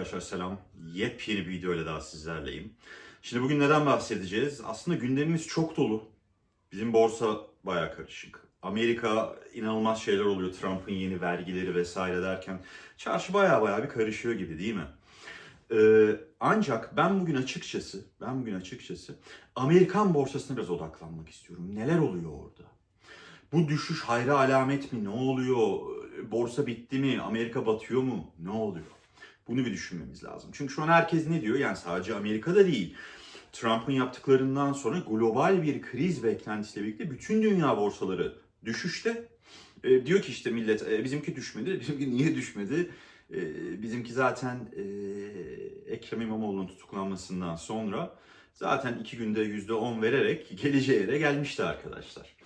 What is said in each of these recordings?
Arkadaşlar selam. Yepyeni bir video ile daha sizlerleyim. Şimdi bugün neden bahsedeceğiz? Aslında gündemimiz çok dolu. Bizim borsa baya karışık. Amerika inanılmaz şeyler oluyor. Trump'ın yeni vergileri vesaire derken çarşı baya baya bir karışıyor gibi değil mi? Ee, ancak ben bugün açıkçası, ben bugün açıkçası Amerikan borsasına biraz odaklanmak istiyorum. Neler oluyor orada? Bu düşüş hayra alamet mi? Ne oluyor? Borsa bitti mi? Amerika batıyor mu? Ne oluyor? Bunu bir düşünmemiz lazım. Çünkü şu an herkes ne diyor? Yani sadece Amerika'da değil. Trump'ın yaptıklarından sonra global bir kriz beklentisiyle birlikte bütün dünya borsaları düşüşte. E, diyor ki işte millet e, bizimki düşmedi. Bizimki niye düşmedi? E, bizimki zaten e, Ekrem İmamoğlu'nun tutuklanmasından sonra zaten iki günde yüzde on vererek geleceği yere gelmişti arkadaşlar.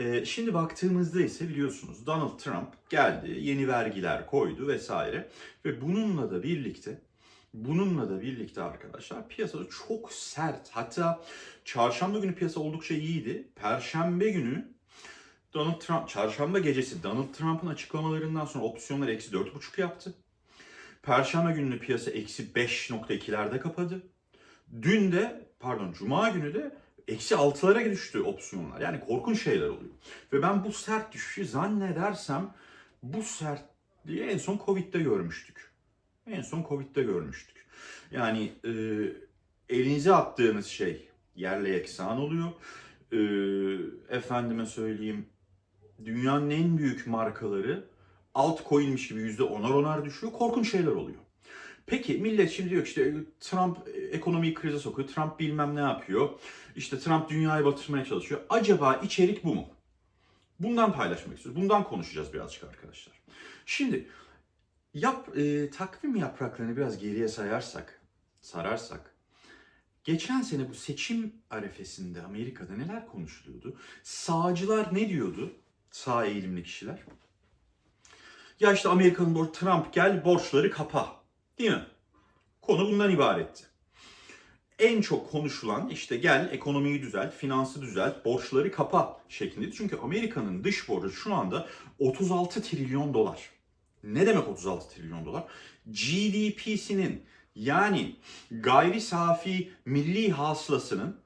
Ee, şimdi baktığımızda ise biliyorsunuz Donald Trump geldi, yeni vergiler koydu vesaire ve bununla da birlikte bununla da birlikte arkadaşlar piyasada çok sert hatta çarşamba günü piyasa oldukça iyiydi. Perşembe günü Donald Trump, çarşamba gecesi Donald Trump'ın açıklamalarından sonra opsiyonlar eksi 4,5 yaptı. Perşembe günü piyasa eksi 5.2'lerde kapadı. Dün de pardon cuma günü de eksi 6'lara düştü opsiyonlar. Yani korkunç şeyler oluyor. Ve ben bu sert düşüşü zannedersem bu sertliği en son Covid'de görmüştük. En son Covid'de görmüştük. Yani e, elinize attığınız şey yerle yeksan oluyor. E, efendime söyleyeyim dünyanın en büyük markaları altcoin'miş gibi yüzde onar onar düşüyor. Korkunç şeyler oluyor. Peki millet şimdi diyor işte Trump ekonomiyi krize sokuyor, Trump bilmem ne yapıyor, işte Trump dünyayı batırmaya çalışıyor. Acaba içerik bu mu? Bundan paylaşmak istiyoruz. Bundan konuşacağız birazcık arkadaşlar. Şimdi yap e, takvim yapraklarını biraz geriye sayarsak, sararsak, geçen sene bu seçim arefesinde Amerika'da neler konuşuluyordu? Sağcılar ne diyordu? Sağ eğilimli kişiler. Ya işte Amerika'nın borç, Trump gel borçları kapa. Değil mi? Konu bundan ibaretti. En çok konuşulan işte gel ekonomiyi düzelt, finansı düzelt, borçları kapa şeklinde. Çünkü Amerika'nın dış borcu şu anda 36 trilyon dolar. Ne demek 36 trilyon dolar? GDP'sinin yani gayri safi milli hasılasının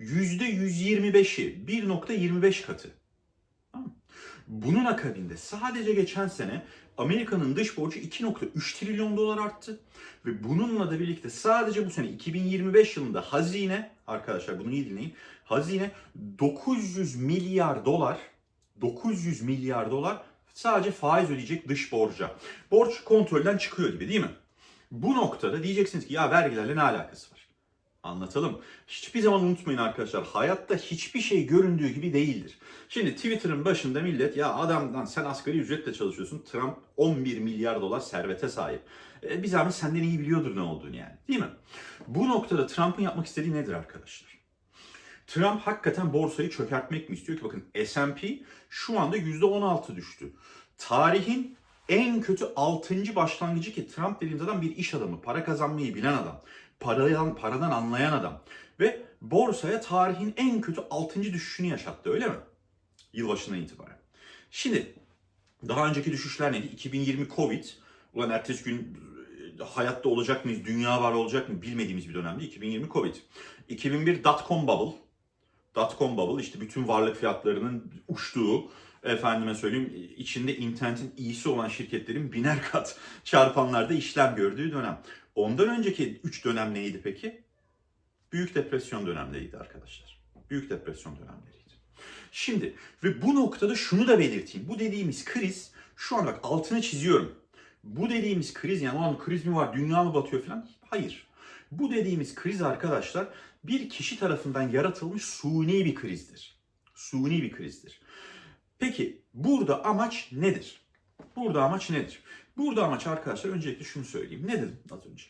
%125'i 1.25 katı. Bunun akabinde sadece geçen sene Amerika'nın dış borcu 2.3 trilyon dolar arttı. Ve bununla da birlikte sadece bu sene 2025 yılında hazine, arkadaşlar bunu iyi dinleyin, hazine 900 milyar dolar, 900 milyar dolar sadece faiz ödeyecek dış borca. Borç kontrolden çıkıyor gibi değil mi? Bu noktada diyeceksiniz ki ya vergilerle ne alakası var? Anlatalım. Hiçbir zaman unutmayın arkadaşlar. Hayatta hiçbir şey göründüğü gibi değildir. Şimdi Twitter'ın başında millet ya adamdan sen asgari ücretle çalışıyorsun. Trump 11 milyar dolar servete sahip. E, bir zahmet senden iyi biliyordur ne olduğunu yani. Değil mi? Bu noktada Trump'ın yapmak istediği nedir arkadaşlar? Trump hakikaten borsayı çökertmek mi istiyor ki? Bakın S&P şu anda %16 düştü. Tarihin en kötü 6. başlangıcı ki Trump dediğimiz adam bir iş adamı, para kazanmayı bilen adam, paradan, paradan anlayan adam ve borsaya tarihin en kötü 6. düşüşünü yaşattı öyle mi? Yılbaşından itibaren. Şimdi daha önceki düşüşler neydi? 2020 Covid. Ulan ertesi gün e, hayatta olacak mıyız, dünya var olacak mı bilmediğimiz bir dönemdi. 2020 Covid. 2001 dot-com bubble. Dot-com bubble işte bütün varlık fiyatlarının uçtuğu, efendime söyleyeyim içinde internetin iyisi olan şirketlerin biner kat çarpanlarda işlem gördüğü dönem. Ondan önceki 3 dönem neydi peki? Büyük depresyon dönemleriydi arkadaşlar. Büyük depresyon dönemleriydi. Şimdi ve bu noktada şunu da belirteyim. Bu dediğimiz kriz şu an bak altını çiziyorum. Bu dediğimiz kriz yani o kriz mi var dünya mı batıyor falan? Hayır. Bu dediğimiz kriz arkadaşlar bir kişi tarafından yaratılmış suni bir krizdir. Suni bir krizdir. Peki burada amaç nedir? Burada amaç nedir? Burada amaç arkadaşlar öncelikle şunu söyleyeyim. Ne dedim az önce?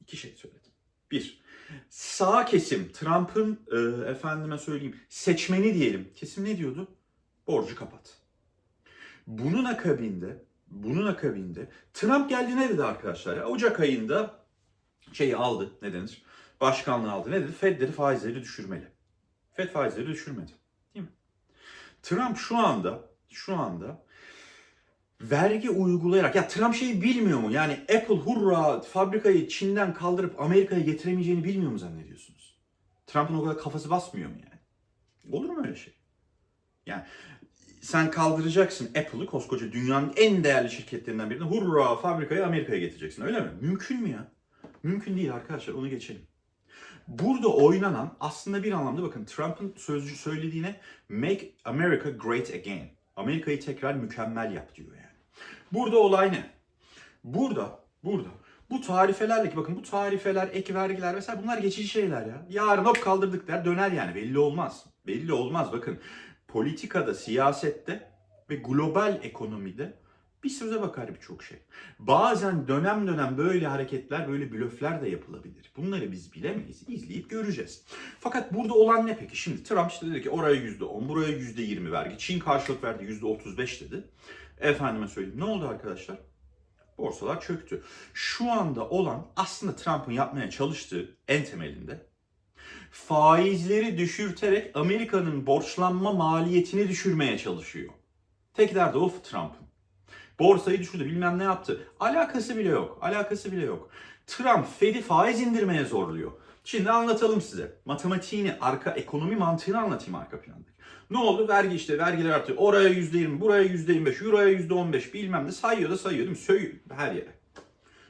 İki şey söyledim. Bir, sağ kesim Trump'ın e, efendime söyleyeyim seçmeni diyelim. Kesim ne diyordu? Borcu kapat. Bunun akabinde bunun akabinde Trump geldi ne dedi arkadaşlar? Ya? Ocak ayında şeyi aldı ne denir? Başkanlığı aldı. Ne dedi? Fed dedi faizleri düşürmeli. Fed faizleri düşürmedi. Trump şu anda şu anda vergi uygulayarak ya Trump şeyi bilmiyor mu? Yani Apple hurra fabrikayı Çin'den kaldırıp Amerika'ya getiremeyeceğini bilmiyor mu zannediyorsunuz? Trump'ın o kadar kafası basmıyor mu yani? Olur mu öyle şey? Yani sen kaldıracaksın Apple'ı koskoca dünyanın en değerli şirketlerinden birini hurra fabrikayı Amerika'ya getireceksin öyle mi? Mümkün mü ya? Mümkün değil arkadaşlar onu geçelim. Burada oynanan aslında bir anlamda bakın Trump'ın sözcü söylediğine Make America Great Again. Amerika'yı tekrar mükemmel yap diyor yani. Burada olay ne? Burada, burada bu tarifelerle ki bakın bu tarifeler, ek vergiler vesaire bunlar geçici şeyler ya. Yarın hop kaldırdık der döner yani belli olmaz. Belli olmaz bakın. Politikada, siyasette ve global ekonomide bir söze bakar birçok şey. Bazen dönem dönem böyle hareketler, böyle blöfler de yapılabilir. Bunları biz bilemeyiz. İzleyip göreceğiz. Fakat burada olan ne peki? Şimdi Trump işte dedi ki oraya %10, buraya %20 vergi. Çin karşılık verdi %35 dedi. Efendime söyleyeyim. Ne oldu arkadaşlar? Borsalar çöktü. Şu anda olan aslında Trump'ın yapmaya çalıştığı en temelinde faizleri düşürterek Amerika'nın borçlanma maliyetini düşürmeye çalışıyor. Tek derdi o Trump'ın. Borsayı düşürdü bilmem ne yaptı. Alakası bile yok. Alakası bile yok. Trump Fed'i faiz indirmeye zorluyor. Şimdi anlatalım size. Matematiğini, arka ekonomi mantığını anlatayım arka planda. Ne oldu? Vergi işte vergiler artıyor. Oraya %20, buraya %25, Euro'ya %15 bilmem ne sayıyor da sayıyor değil mi? Söylüyor her yere.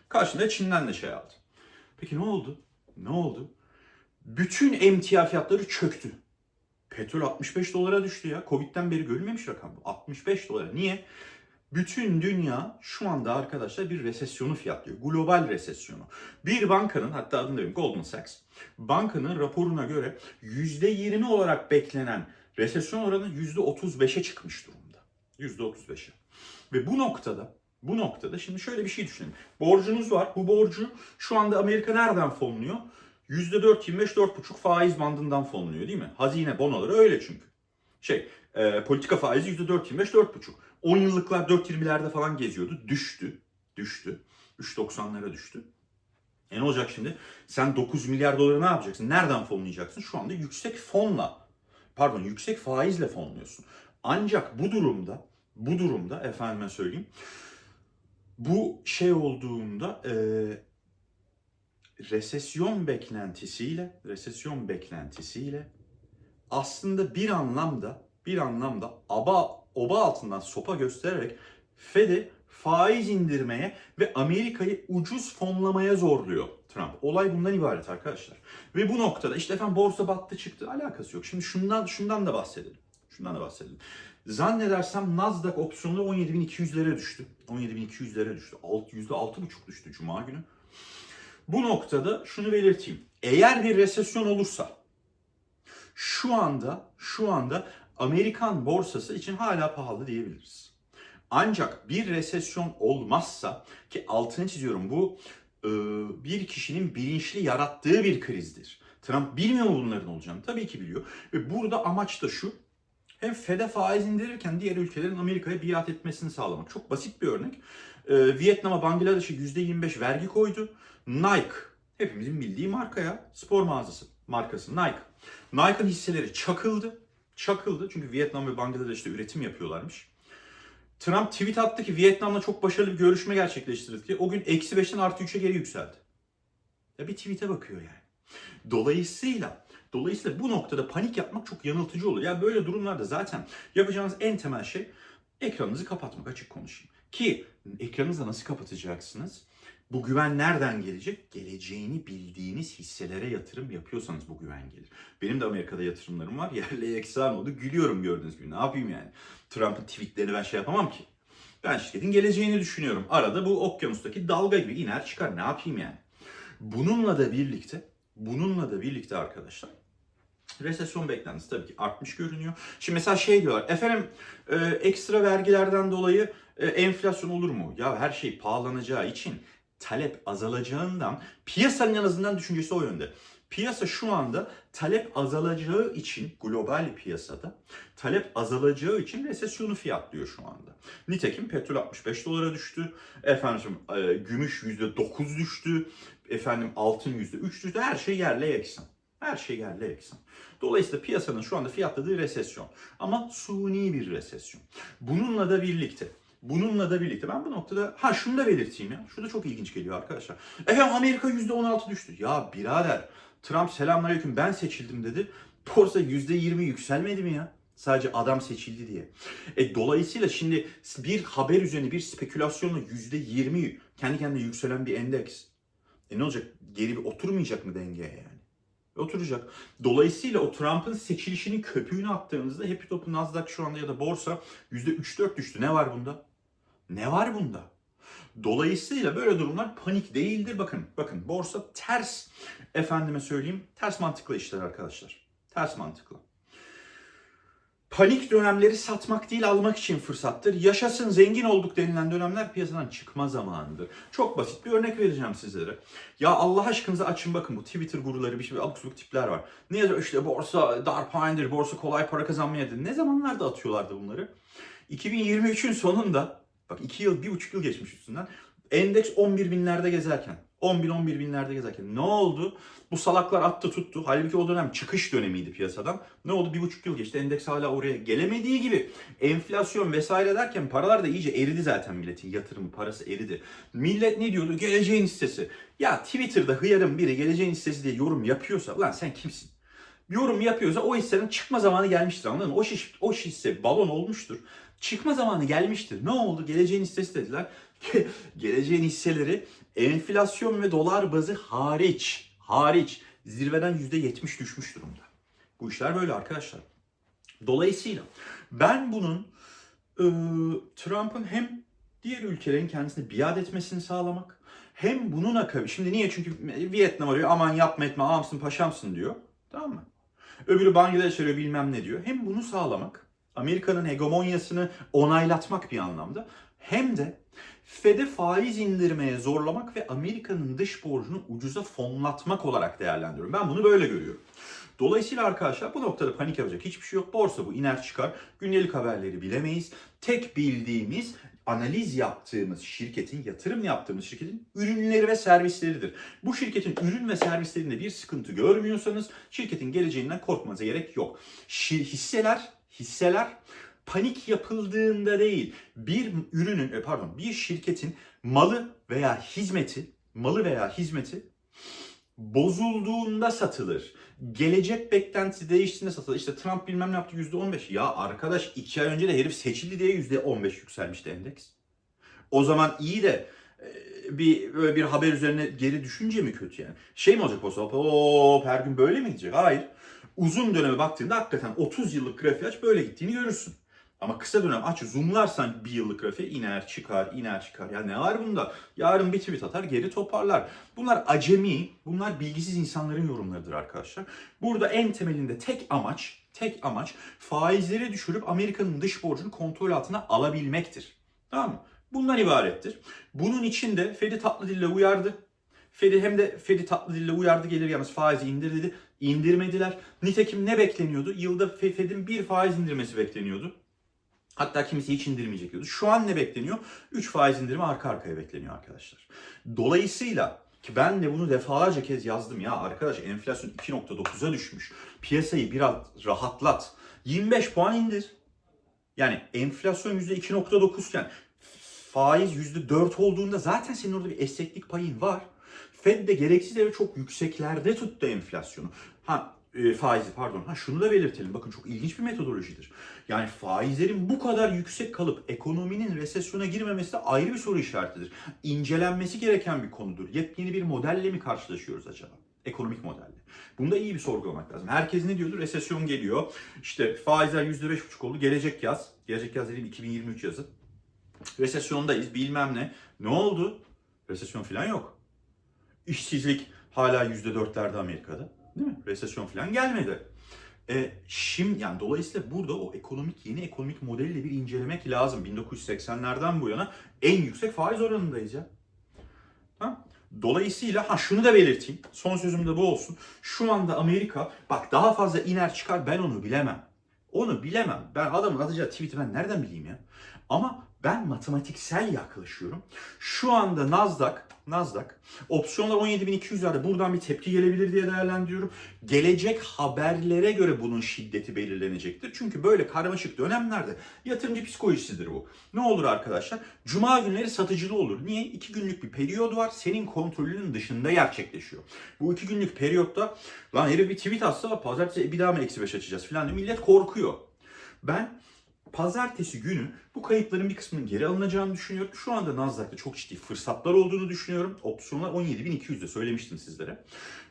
Karşında Çin'den de şey aldı. Peki ne oldu? Ne oldu? Bütün emtia fiyatları çöktü. Petrol 65 dolara düştü ya. Covid'den beri görülmemiş rakam bu. 65 dolara. Niye? Bütün dünya şu anda arkadaşlar bir resesyonu fiyatlıyor. Global resesyonu. Bir bankanın hatta adını da Goldman Sachs. Bankanın raporuna göre %20 olarak beklenen resesyon oranı %35'e çıkmış durumda. %35'e. Ve bu noktada bu noktada şimdi şöyle bir şey düşünelim. Borcunuz var. Bu borcu şu anda Amerika nereden fonluyor? %4-25-4,5 faiz bandından fonluyor değil mi? Hazine bonoları öyle çünkü. Şey, e, politika faizi %4-25-4,5. 10 yıllıklar 4.20'lerde falan geziyordu. Düştü. Düştü. 3.90'lara düştü. E ne olacak şimdi? Sen 9 milyar doları ne yapacaksın? Nereden fonlayacaksın? Şu anda yüksek fonla, pardon yüksek faizle fonluyorsun. Ancak bu durumda, bu durumda efendime söyleyeyim, bu şey olduğunda e, resesyon beklentisiyle, resesyon beklentisiyle aslında bir anlamda, bir anlamda aba oba altından sopa göstererek Fed'i faiz indirmeye ve Amerika'yı ucuz fonlamaya zorluyor Trump. Olay bundan ibaret arkadaşlar. Ve bu noktada işte efendim borsa battı çıktı alakası yok. Şimdi şundan şundan da bahsedelim. Şundan da bahsedelim. Zannedersem Nasdaq opsiyonu 17.200'lere düştü. 17.200'lere düştü. Alt, %6,5 düştü Cuma günü. Bu noktada şunu belirteyim. Eğer bir resesyon olursa şu anda şu anda Amerikan borsası için hala pahalı diyebiliriz. Ancak bir resesyon olmazsa ki altını çiziyorum bu e, bir kişinin bilinçli yarattığı bir krizdir. Trump bilmiyor mu bunların olacağını? Tabii ki biliyor. Ve burada amaç da şu. Hem FED'e faiz indirirken diğer ülkelerin Amerika'ya biat etmesini sağlamak. Çok basit bir örnek. Ee, Vietnam'a Bangladeş'e %25 vergi koydu. Nike, hepimizin bildiği marka ya. Spor mağazası markası Nike. Nike'ın hisseleri çakıldı. Çakıldı çünkü Vietnam ve Bangladeş'te üretim yapıyorlarmış. Trump tweet attı ki Vietnam'la çok başarılı bir görüşme gerçekleştirdik o gün eksi 5'ten artı 3'e geri yükseldi. Ya bir tweet'e bakıyor yani. Dolayısıyla dolayısıyla bu noktada panik yapmak çok yanıltıcı olur. Yani böyle durumlarda zaten yapacağınız en temel şey ekranınızı kapatmak açık konuşayım. Ki ekranınızı nasıl kapatacaksınız? Bu güven nereden gelecek? Geleceğini bildiğiniz hisselere yatırım yapıyorsanız bu güven gelir. Benim de Amerika'da yatırımlarım var. Yerli eksan oldu. Gülüyorum gördüğünüz gibi. Ne yapayım yani? Trump'ın tweetlerini ben şey yapamam ki. Ben şirketin geleceğini düşünüyorum. Arada bu okyanustaki dalga gibi iner çıkar. Ne yapayım yani? Bununla da birlikte, bununla da birlikte arkadaşlar resesyon beklentisi tabii ki artmış görünüyor. Şimdi mesela şey diyorlar, efendim e, ekstra vergilerden dolayı e, enflasyon olur mu? Ya her şey pahalanacağı için talep azalacağından piyasanın en azından düşüncesi o yönde. Piyasa şu anda talep azalacağı için global piyasada talep azalacağı için resesyonu fiyatlıyor şu anda. Nitekim petrol 65 dolara düştü. Efendim e, gümüş %9 düştü. Efendim altın %3 düştü. Her şey yerle yeksan. Her şey yerle yeksan. Dolayısıyla piyasanın şu anda fiyatladığı resesyon. Ama suni bir resesyon. Bununla da birlikte Bununla da birlikte ben bu noktada ha şunu da belirteyim ya. Şu da çok ilginç geliyor arkadaşlar. Efendim Amerika %16 düştü. Ya birader Trump selamünaleyküm ben seçildim dedi. Borsa %20 yükselmedi mi ya? Sadece adam seçildi diye. E, dolayısıyla şimdi bir haber üzerine bir spekülasyonla %20 kendi kendine yükselen bir endeks. E ne olacak? Geri bir oturmayacak mı dengeye yani? Oturacak. Dolayısıyla o Trump'ın seçilişinin köpüğünü attığınızda Happy Top, Nasdaq şu anda ya da borsa %3-4 düştü. Ne var bunda? Ne var bunda? Dolayısıyla böyle durumlar panik değildir. Bakın, bakın borsa ters, efendime söyleyeyim, ters mantıklı işler arkadaşlar. Ters mantıklı. Panik dönemleri satmak değil almak için fırsattır. Yaşasın zengin olduk denilen dönemler piyasadan çıkma zamanıdır. Çok basit bir örnek vereceğim sizlere. Ya Allah aşkınıza açın bakın bu Twitter guruları bir şey abuk tipler var. Ne yazıyor işte borsa darphanedir, borsa kolay para kazanmayadır. Ne zamanlarda atıyorlardı bunları? 2023'ün sonunda bak 2 yıl, 1,5 yıl geçmiş üstünden. Endeks 11 binlerde gezerken, 10 bin 11 binlerde gezerken ne oldu? Bu salaklar attı tuttu. Halbuki o dönem çıkış dönemiydi piyasadan. Ne oldu? Bir buçuk yıl geçti. Endeks hala oraya gelemediği gibi enflasyon vesaire derken paralar da iyice eridi zaten milletin. Yatırımı, parası eridi. Millet ne diyordu? Geleceğin hissesi. Ya Twitter'da hıyarın biri geleceğin hissesi diye yorum yapıyorsa ulan sen kimsin? yorum yapıyorsa o hissenin çıkma zamanı gelmiştir anladın mı? O, şiş, o hisse balon olmuştur. Çıkma zamanı gelmiştir. Ne oldu? Geleceğin hissesi dediler. Geleceğin hisseleri enflasyon ve dolar bazı hariç hariç zirveden %70 düşmüş durumda. Bu işler böyle arkadaşlar. Dolayısıyla ben bunun e, Trump'ın hem diğer ülkelerin kendisine biat etmesini sağlamak hem bunun akabı. Şimdi niye? Çünkü Vietnam arıyor aman yapma etme ağamsın paşamsın diyor. Tamam mı? Öbürü Bangladeş arıyor bilmem ne diyor. Hem bunu sağlamak, Amerika'nın hegemonyasını onaylatmak bir anlamda hem de Fed'e faiz indirmeye zorlamak ve Amerika'nın dış borcunu ucuza fonlatmak olarak değerlendiriyorum. Ben bunu böyle görüyorum. Dolayısıyla arkadaşlar bu noktada panik yapacak hiçbir şey yok. Borsa bu iner çıkar. Gündelik haberleri bilemeyiz. Tek bildiğimiz analiz yaptığımız şirketin, yatırım yaptığımız şirketin ürünleri ve servisleridir. Bu şirketin ürün ve servislerinde bir sıkıntı görmüyorsanız şirketin geleceğinden korkmanıza gerek yok. Şi- hisseler, hisseler panik yapıldığında değil, bir ürünün, e, pardon, bir şirketin malı veya hizmeti, malı veya hizmeti bozulduğunda satılır. Gelecek beklentisi değiştiğinde satılır. İşte Trump bilmem ne yaptı %15. Ya arkadaş iki ay önce de herif seçildi diye %15 yükselmişti endeks. O zaman iyi de e, bir böyle bir haber üzerine geri düşünce mi kötü yani? Şey mi olacak o Hop her gün böyle mi gidecek? Hayır. Uzun döneme baktığında hakikaten 30 yıllık grafiği aç böyle gittiğini görürsün. Ama kısa dönem aç zoomlarsan bir yıllık grafiğe iner çıkar iner çıkar. Ya ne var bunda? Yarın bir tweet atar geri toparlar. Bunlar acemi, bunlar bilgisiz insanların yorumlarıdır arkadaşlar. Burada en temelinde tek amaç, tek amaç faizleri düşürüp Amerika'nın dış borcunu kontrol altına alabilmektir. Tamam mı? Bundan ibarettir. Bunun için de Fed'i tatlı dille uyardı. Fed'i hem de Fed'i tatlı dille uyardı gelir yalnız faizi indir dedi. İndirmediler. Nitekim ne bekleniyordu? Yılda Fe- Fed'in bir faiz indirmesi bekleniyordu. Hatta kimisi hiç indirmeyecek diyordu. Şu an ne bekleniyor? 3 faiz indirimi arka arkaya bekleniyor arkadaşlar. Dolayısıyla ki ben de bunu defalarca kez yazdım ya arkadaş enflasyon 2.9'a düşmüş. Piyasayı biraz rahatlat. 25 puan indir. Yani enflasyon %2.9 iken faiz %4 olduğunda zaten senin orada bir esneklik payın var. Fed de gereksiz yere çok yükseklerde tuttu enflasyonu. Ha e, faizi pardon. Ha şunu da belirtelim. Bakın çok ilginç bir metodolojidir. Yani faizlerin bu kadar yüksek kalıp ekonominin resesyona girmemesi de ayrı bir soru işaretidir. İncelenmesi gereken bir konudur. Yepyeni bir modelle mi karşılaşıyoruz acaba? Ekonomik modelle. Bunda iyi bir sorgulamak lazım. Herkes ne diyordu? Resesyon geliyor. İşte faizler %5,5 oldu. Gelecek yaz. Gelecek yaz dediğim 2023 yazı. Resesyondayız bilmem ne. Ne oldu? Resesyon falan yok. İşsizlik hala %4'lerde Amerika'da. Değil mi? Resesyon falan gelmedi. E, şimdi yani dolayısıyla burada o ekonomik yeni ekonomik modeli de bir incelemek lazım. 1980'lerden bu yana en yüksek faiz oranındayız ya. Tamam? Dolayısıyla ha şunu da belirteyim. Son sözüm de bu olsun. Şu anda Amerika bak daha fazla iner çıkar ben onu bilemem. Onu bilemem. Ben adamın atacağı tweet'i ben nereden bileyim ya? Ama Ben matematiksel yaklaşıyorum. Şu anda Nasdaq, Nasdaq opsiyonlar 17.200'lerde buradan bir tepki gelebilir diye değerlendiriyorum. Gelecek haberlere göre bunun şiddeti belirlenecektir. Çünkü böyle karmaşık dönemlerde yatırımcı psikolojisidir bu. Ne olur arkadaşlar? Cuma günleri satıcılı olur. Niye? İki günlük bir periyod var. Senin kontrolünün dışında gerçekleşiyor. Bu iki günlük periyotta lan herif bir tweet atsa pazartesi bir daha mı eksi 5 açacağız falan diyor. Millet korkuyor. Ben pazartesi günü bu kayıpların bir kısmının geri alınacağını düşünüyorum. Şu anda Nasdaq'ta çok ciddi fırsatlar olduğunu düşünüyorum. Opsiyonlar 17.200'de söylemiştim sizlere.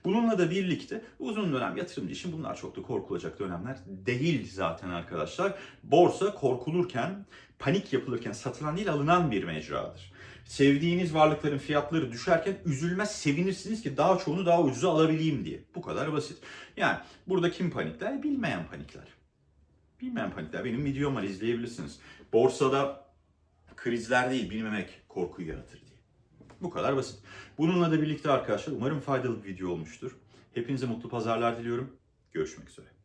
Bununla da birlikte uzun dönem yatırımcı için bunlar çok da korkulacak dönemler değil zaten arkadaşlar. Borsa korkulurken, panik yapılırken satılan değil alınan bir mecradır. Sevdiğiniz varlıkların fiyatları düşerken üzülmez, sevinirsiniz ki daha çoğunu daha ucuza alabileyim diye. Bu kadar basit. Yani burada kim panikler? Bilmeyen panikler. Bilmeyen panikler. Benim videom var izleyebilirsiniz. Borsada krizler değil bilmemek korkuyu yaratır diye. Bu kadar basit. Bununla da birlikte arkadaşlar umarım faydalı bir video olmuştur. Hepinize mutlu pazarlar diliyorum. Görüşmek üzere.